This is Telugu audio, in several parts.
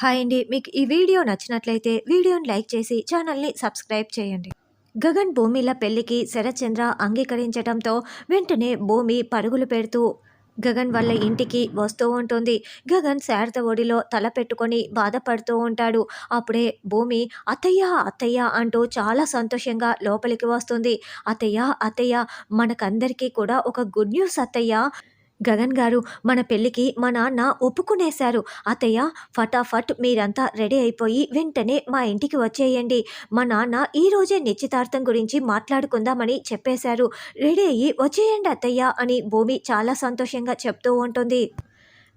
హాయ్ అండి. మీకు ఈ వీడియో నచ్చినట్లయితే వీడియోని లైక్ చేసి ఛానల్ని సబ్స్క్రైబ్ చేయండి. గగన్ భూమిల పెళ్ళికి శరత్చంద్ర అంగీకరించడంతో వెంటనే భూమి పరుగులు పెడుతూ గగన్ వాళ్ళ ఇంటికి వస్తూ ఉంటుంది. గగన్ శారద ఒడిలో తల పెట్టుకొని బాధపడుతూ ఉంటాడు. అప్పుడే భూమి అత్తయ్య అత్తయ్య అంటూ చాలా సంతోషంగా లోపలికి వస్తుంది. అత్తయ్య అత్తయ్య మనకందరికీ కూడా ఒక గుడ్ న్యూస్ అత్తయ్య. గగన్ గారు మన పెళ్ళికి మా నాన్న ఒప్పుకునేశారు. అతయ్య ఫటాఫట్ మీరంతా రెడీ అయిపోయి వెంటనే మా ఇంటికి వచ్చేయండి. మా నాన్న ఈరోజే నిశ్చితార్థం గురించి మాట్లాడుకుందామని చెప్పేశారు. రెడీ అయ్యి వచ్చేయండి అత్తయ్య అని భూమి చాలా సంతోషంగా చెప్తూ ఉంటుంది.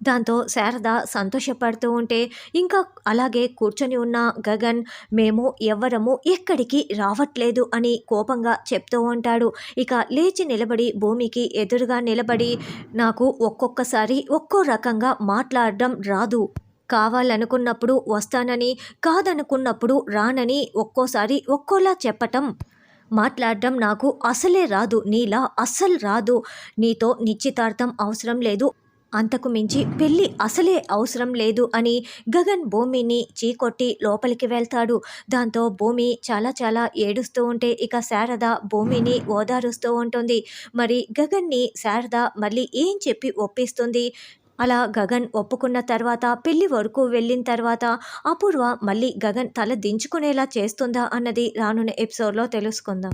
దాంతో శారద సంతోషపడుతూ ఉంటే ఇంకా అలాగే కూర్చొని ఉన్న గగన్ మేము ఎవ్వరము ఎక్కడికి రావట్లేదు అని కోపంగా చెప్తూ ఉంటాడు. ఇక లేచి నిలబడి భూమికి ఎదురుగా నిలబడి నాకు ఒక్కొక్కసారి ఒక్కో రకంగా మాట్లాడడం రాదు. కావాలనుకున్నప్పుడు వస్తానని కాదనుకున్నప్పుడు రానని ఒక్కోసారి ఒక్కోలా చెప్పటం మాట్లాడడం నాకు అసలే రాదు. నీలా అస్సలు రాదు. నీతో నిశ్చితార్థం అవసరం లేదు. అంతకు మించి పెళ్ళి అసలే అవసరం లేదు అని గగన్ భూమిని చీకొట్టి లోపలికి వెళ్తాడు. దాంతో భూమి చాలా చాలా ఏడుస్తూ ఉంటే ఇక శారద భూమిని ఓదారుస్తూ ఉంటుంది. మరి గగన్ని శారద మళ్ళీ ఏం చెప్పి ఒప్పిస్తుంది? అలా గగన్ ఒప్పుకున్న తర్వాత పెళ్ళి వరకు వెళ్ళిన తర్వాత అపూర్వ మళ్ళీ గగన్ తల దించుకునేలా చేస్తుందా అన్నది రానున్న ఎపిసోడ్లో తెలుసుకుందాం.